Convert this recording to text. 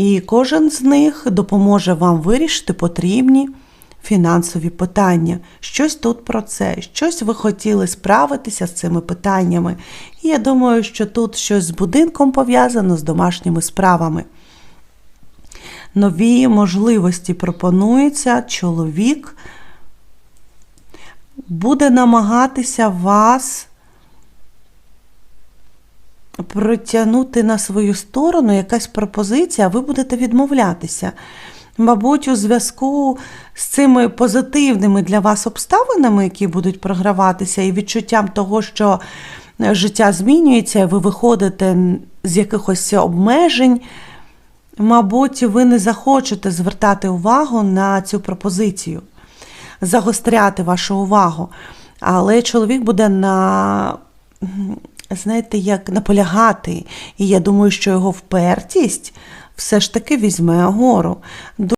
І кожен з них допоможе вам вирішити потрібні фінансові питання. Щось тут про це, щось ви хотіли справитися з цими питаннями. І я думаю, що тут щось з будинком пов'язано з домашніми справами. Нові можливості пропонуються, чоловік буде намагатися вас притягнути на свою сторону якась пропозиція, ви будете відмовлятися. Мабуть, у зв'язку з цими позитивними для вас обставинами, які будуть програватися, і відчуттям того, що життя змінюється, ви виходите з якихось обмежень, мабуть, ви не захочете звертати увагу на цю пропозицію, загостряти вашу увагу. Але чоловік буде на, знаєте, як наполягати. І я думаю, що його впертість все ж таки візьме гору.